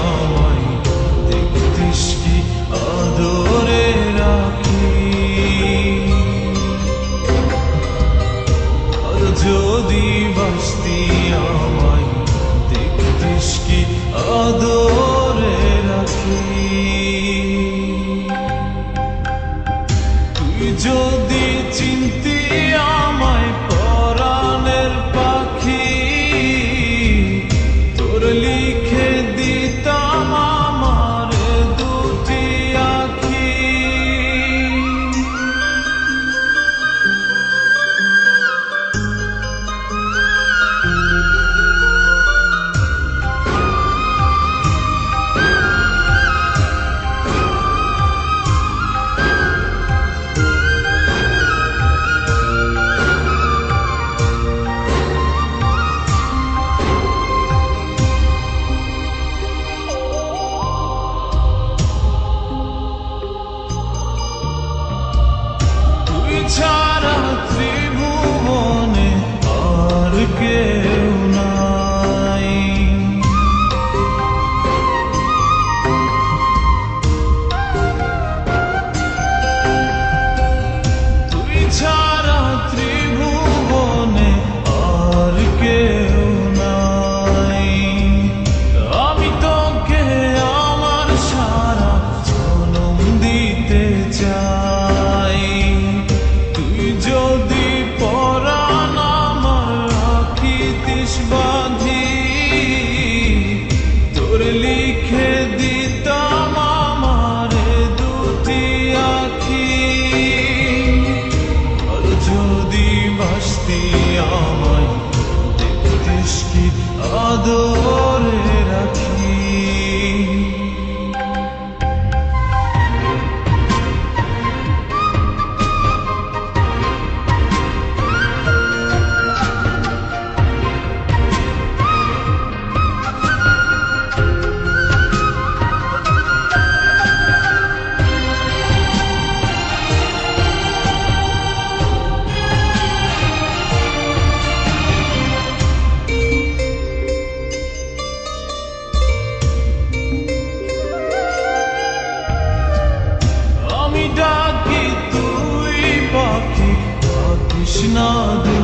আমায় দেখতিস কি আদরে রাখি আর যদি বাঁচতি আমায় দেখতিস কি আদরে? Adı Krishna